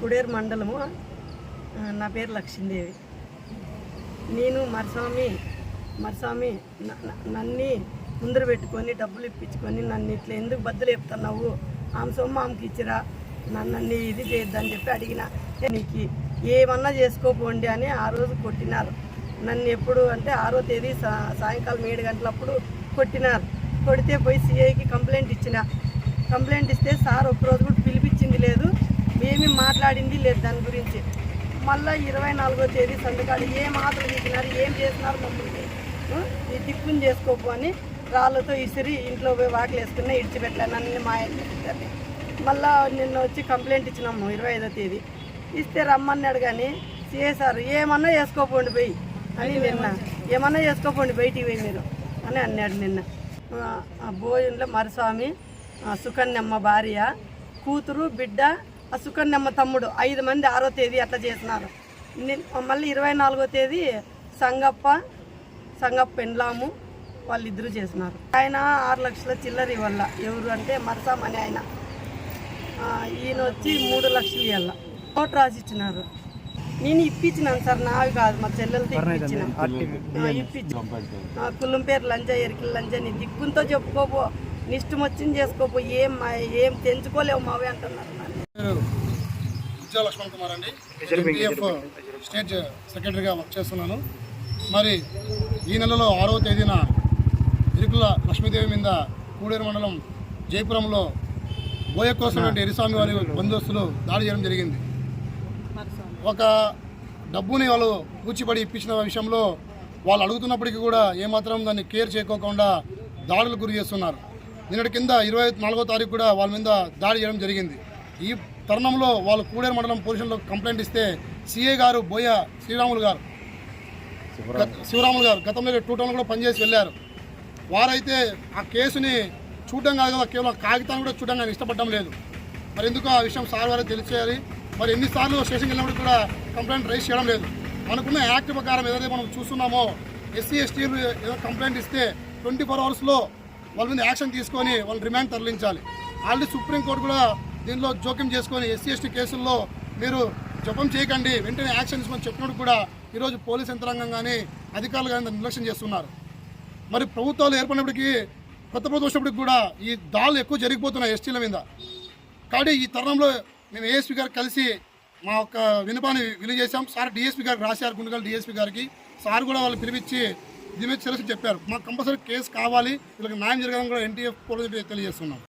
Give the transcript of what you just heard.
కుడేరు మండలము. నా పేరు లక్ష్మీదేవి. నేను మరస్వామి మరస్వామి న- నన్ని ముందర పెట్టుకొని డబ్బులు ఇప్పించుకొని నన్ను ఇట్లా ఎందుకు బద్దలు చెప్తున్నావు? ఆమె సొమ్ము ఆమెకి ఇచ్చిరా? నన్ను ఇది చేయొద్దని చెప్పి అడిగిన. నీకు ఏమన్నా చేసుకోపోండి అని ఆ రోజు కొట్టినారు. నన్ను ఎప్పుడు అంటే ఆరో తేదీ సా- సాయంకాలం ఏడు గంటలప్పుడు కొట్టినారు. కొడితే పోయి సిఐకి కంప్లైంట్ ఇచ్చిన. కంప్లైంట్ ఇస్తే సార్ ఒక్కరోజు కూడా పిలిపించింది లేదు ఏమీ మాట్లాడింది లేదు దాని గురించి. మళ్ళీ ఇరవై నాలుగో తేదీ సంతకాలు ఏం ఆటలు దిగినారు ఏం చేసినారు మమ్మల్ని? ఈ టిప్పుని చేసుకోపు అని రాళ్ళతో ఇసిరి ఇంట్లో పోయి వాకిలు వేసుకున్నా ఇడిచిపెట్టలేను నన్ను మా ఇద్దరిని మళ్ళా నిన్న వచ్చి కంప్లైంట్ ఇచ్చినాము ఇరవై ఐదో తేదీ. ఇస్తే రమ్మన్నాడు కానీ సిఎస్ఆర్ ఏమన్నా చేసుకోపోండి పోయి అని నిన్న. ఏమన్నా చేసుకోపోండి బయటికి పోయి మీరు అని అన్నాడు నిన్న. ఆ, భోజనంలో మరస్వామి సుకన్యమ్మ భార్య కూతురు బిడ్డ ఆ సుకన్యమ్మ తమ్ముడు. ఐదు మంది ఆరో తేదీ అట్లా చేసినారు మళ్ళీ ఇరవై నాలుగో తేదీ సంగప్ప సంగప్ప పెండ్లాము వాళ్ళిద్దరూ చేసినారు ఆయన ఆరు లక్షల చిల్లర ఇవ్వాల. ఎవరు అంటే మరసాం అని ఆయన. ఈయన వచ్చి మూడు లక్షలు ఇవ్వాల. నోట్ రాసి ఇచ్చినారు నేను ఇప్పించినాను సార్ నావి కాదు మా చెల్లెలతో ఇప్పించిన ఆ, ఇప్పించి ఆ, కుల్లం పేరు లంజ ఎరికి లంజ నీ దిగ్గుంతో చెప్పుకోపో. నిష్టం వచ్చింది చేసుకోపో ఏం ఏం తెంచుకోలేవు మావి అంటున్నారు లక్ష్మణ్ కుమార్ అండి. ఎన్టీఎఫ్ స్టేట్ సెక్రటరీగా వర్క్ చేస్తున్నాను. మరి ఈ నెలలో ఆరవ తేదీన ఇరుకుల లక్ష్మీదేవి మీద కూడేరు మండలం జయపురంలో బోయ కోసం ఎరిస్వామి వారి బందోస్తులు దాడి చేయడం జరిగింది. ఒక డబ్బుని వాళ్ళు పూచిపడి ఇప్పించిన విషయంలో వాళ్ళు అడుగుతున్నప్పటికీ కూడా ఏమాత్రం దాన్ని కేర్ చేయకోకుండా దాడులు గురి చేస్తున్నారు. నిన్నటి కింద ఇరవై నాలుగో తారీఖు కూడా వాళ్ళ మీద దాడి చేయడం జరిగింది. ఈ తరుణంలో వాళ్ళు కూడేరు మండలం పోలీసుల్లో కంప్లైంట్ ఇస్తే సిఐ గారు బోయ శ్రీరాములు గారు శివరాములు గారు గతంలో టూ టౌన్ కూడా పనిచేసి వెళ్ళారు. వారైతే ఆ కేసుని చూడడం కాదు కదా కేవలం కాగితాన్ని కూడా చూడడం ఆయన ఇష్టపడడం లేదు. మరి ఎందుకు ఆ విషయం సార్ వారికి తెలిసేయాలి? మరి ఎన్నిసార్లు స్టేషన్కి వెళ్ళినప్పుడు కూడా కంప్లైంట్ రైజ్ చేయడం లేదు. మనకున్న యాక్ట్ ప్రకారం ఏదైతే మనం చూస్తున్నామో ఎస్సీ ఎస్టీలు ఏదో కంప్లైంట్ ఇస్తే ట్వంటీ ఫోర్ అవర్స్లో వాళ్ళ మీద యాక్షన్ తీసుకొని వాళ్ళు రిమాండ్ తరలించాలి. ఆల్రెడీ సుప్రీంకోర్టు కూడా దీనిలో జోక్యం చేసుకొని ఎస్సీ ఎస్టీ కేసుల్లో మీరు జపం చేయకండి వెంటనే యాక్షన్ తీసుకొని చెప్పినప్పుడు కూడా ఈరోజు పోలీస్ యంత్రాంగం కానీ అధికారులు కానీ నిర్లక్ష్యం చేస్తున్నారు. మరి ప్రభుత్వాలు ఏర్పడినప్పటికీ కొత్త ప్రభుత్వం వచ్చినప్పటికి కూడా ఈ దాళ్ళు ఎక్కువ జరిగిపోతున్నాయి ఎస్టీల మీద. కాబట్టి ఈ తరుణంలో మేము ఏఎస్పీ గారు కలిసి మా యొక్క వినపాన్ని విలువ చేశాం సార్ డిఎస్పీ గారికి రాశారు గుండెగల్ డిఎస్పీ గారికి. సార్ కూడా వాళ్ళు పిలిపించి దీని మీద చెప్పారు. మాకు కంపల్సరీ కేసు కావాలి. వీళ్ళకి న్యాయం జరగాలని కూడా ఎన్టీఎఫ్ పోలీసులు తెలియజేస్తున్నాం.